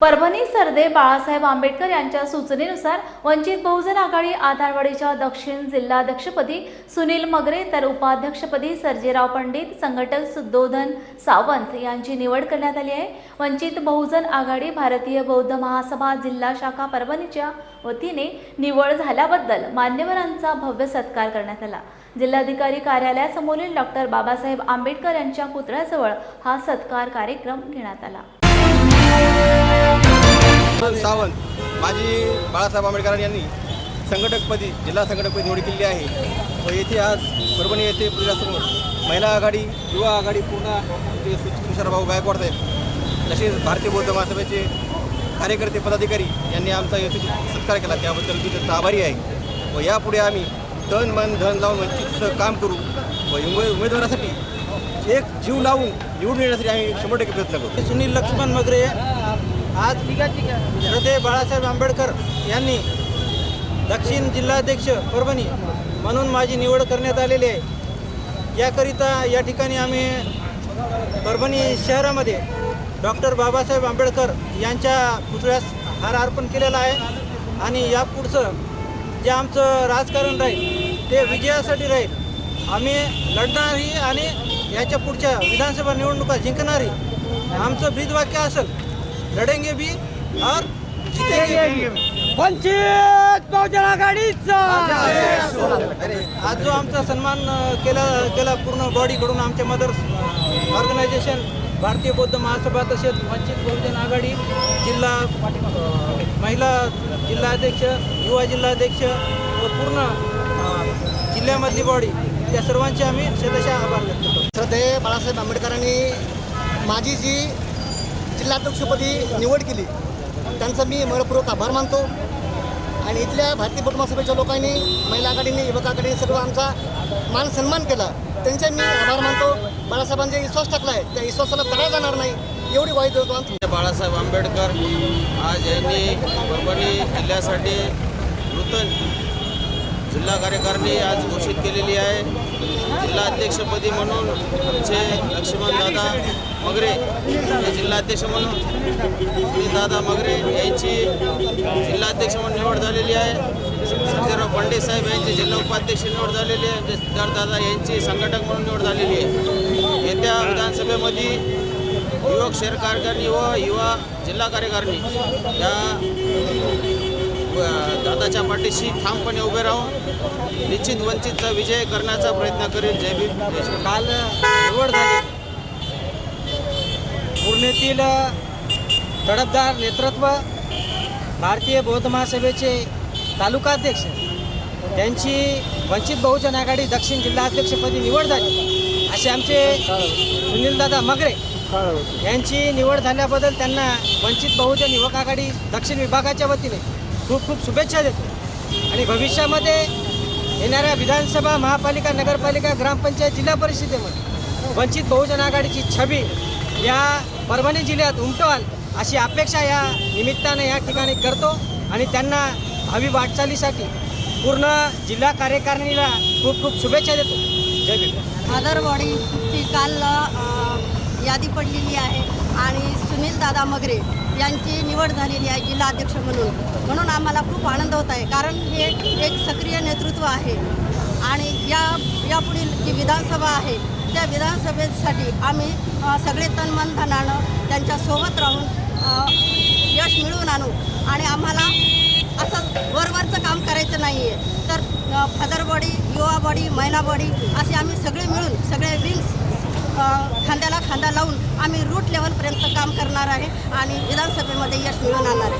परभणी सरदे बाळासाहेब आंबेडकर यांच्या सूचनेनुसार वंचित बहुजन आघाडी आधारवाडीच्या दक्षिण जिल्हाध्यक्षपदी सुनील मगरे तर उपाध्यक्षपदी सर्जेराव पंडित संघटक सुद्धोधन सावंत यांची निवड करण्यात आली आहे. वंचित बहुजन आघाडी भारतीय बौद्ध महासभा जिल्हा शाखा परभणीच्या वतीने निवड झाल्याबद्दल मान्यवरांचा भव्य सत्कार करण्यात आला. जिल्हाधिकारी कार्यालयासमोरील डॉक्टर बाबासाहेब आंबेडकर यांच्या पुतळ्याजवळ हा सत्कार कार्यक्रम घेण्यात आला. सावंत माजी बाळासाहेब आंबेडकर यांनी संघटकपदी जिल्हा संघटकपदी निवड केली आहे. व येथे आज परभणी येथे पुण्यासमोर महिला आघाडी युवा आघाडी पूर्ण ते सुचित गायकवाड साहेब तसेच भारतीय बौद्ध महासभेचे कार्यकर्ते पदाधिकारी यांनी आमचा येथे सत्कार केला. त्याबद्दल मी त्यांचा आभारी आहे. व यापुढे आम्ही तन मन धन लावून वंचितचं काम करू व उमे उमेदवारासाठी एक जीव लावून निवडून येण्यासाठी आम्ही शंभर टक्के प्रयत्न करू. सुनील लक्ष्मण मगरे आज हृदय बाळासाहेब आंबेडकर यांनी दक्षिण जिल्हाध्यक्ष परभणी म्हणून माझी निवड करण्यात आलेली आहे. याकरिता या ठिकाणी आम्ही परभणी शहरामध्ये डॉक्टर बाबासाहेब आंबेडकर यांच्या पुतळ्यास हार अर्पण केलेला आहे. आणि या पुढचं जे आमचं राजकारण राहील ते विजयासाठी राहील. आम्ही लढणारही आणि याच्या पुढच्या विधानसभा निवडणुका जिंकणारी आमचं ब्रीदवाक्य असेल लढेंगे भी और जितेंगे भी. वंचित बहुजन आघाडीचा! आज जो आमचा सन्मान केला केला पूर्ण बॉडीकडून आमच्या मदर्स ऑर्गनायझेशन भारतीय बौद्ध महासभा तसेच वंचित बहुजन आघाडी जिल्हा महिला जिल्हाध्यक्ष युवा जिल्हाध्यक्ष व पूर्ण जिल्ह्यामधली बॉडी त्या सर्वांचे आम्ही शतशः आभार व्यक्त करतो. श्रद्धेय बाळासाहेब आंबेडकरांनी माझी जी जिल्हाध्यक्षपदी निवड केली. त्यांचा मी मनपूर्वक आभार मानतो. आणि इथल्या भारतीय बौद्ध महासभेच्या लोकांनी महिला आघाडीने युवक आघाडीने सर्व आमचा मान सन्मान केला. त्यांचा मी आभार मानतो. बाळासाहेबांचा विश्वास टाकला आहे त्या विश्वासाला तडा जाणार नाही एवढी वाईट होतो बाळासाहेब आंबेडकर आज यांनी परभणी जिल्ह्यासाठी नूतन जिल्हा कार्यकारिणी आज घोषित केलेली आहे. जिल्हा अध्यक्षपदी म्हणून आमचे लक्ष्मणदादा मगरे हे जिल्हाध्यक्ष म्हणून दादा मगरे यांची जिल्हाध्यक्ष म्हणून निवड झालेली आहे. सर्जेराव पंडित साहेब यांची जिल्हा उपाध्यक्ष निवड झालेली आहे. दादा यांची संघटक म्हणून निवड झालेली आहे. येत्या विधानसभेमध्ये युवक शहर कार्यकारिणी व युवा जिल्हा कार्यकारिणी या दादाच्या पाठीशी ठामपणे उभे राहून निश्चित वंचितचा विजय करण्याचा प्रयत्न करेल. जय भीम काल. निवड झाली. पूर्णेतील तडफदार नेतृत्व भारतीय बौद्ध महासभेचे तालुकाध्यक्ष त्यांची वंचित बहुजन आघाडी दक्षिण जिल्हाध्यक्षपदी निवड झाली. असे आमचे सुनीलदादा मगरे यांची निवड झाल्याबद्दल त्यांना वंचित बहुजन युवक आघाडी दक्षिण विभागाच्या वतीने खूप खूप शुभेच्छा देतो. आणि भविष्यामध्ये येणाऱ्या विधानसभा महापालिका नगरपालिका ग्रामपंचायत जिल्हा परिषदेमध्ये वंचित बहुजन आघाडीची छबी या परभणी जिल्ह्यात उमटवाल अशी अपेक्षा या निमित्तानं या ठिकाणी करतो आणि त्यांना भावी वाटचालीसाठी पूर्ण जिल्हा कार्यकारिणीला खूप खूप शुभेच्छा देतो. जय भीम. आदरवाडीची काल यादी पडलेली आहे. आणि सुनील दादा मगरे यांची निवड झालेली आहे जिल्हाध्यक्ष म्हणून. म्हणून आम्हाला खूप आनंद होत आहे. कारण हे एक सक्रिय नेतृत्व आहे. आणि या यापुढील जी विधानसभा आहे त्या विधानसभेसाठी आम्ही सगळे सगळे तनमन धनानं त्यांच्यासोबत राहून यश मिळवून आणू. आणि आम्हाला असं वरवरचं काम करायचं नाही आहे तर फादर बॉडी युवा बॉडी महिला बॉडी असे आम्ही सगळे मिळून सगळे विंग्स खांद्याला खांदा लावून आम्ही रूट लेवलपर्यंत काम करणार आहे आणि विधानसभेमध्ये यश मिळवून आणणार आहे.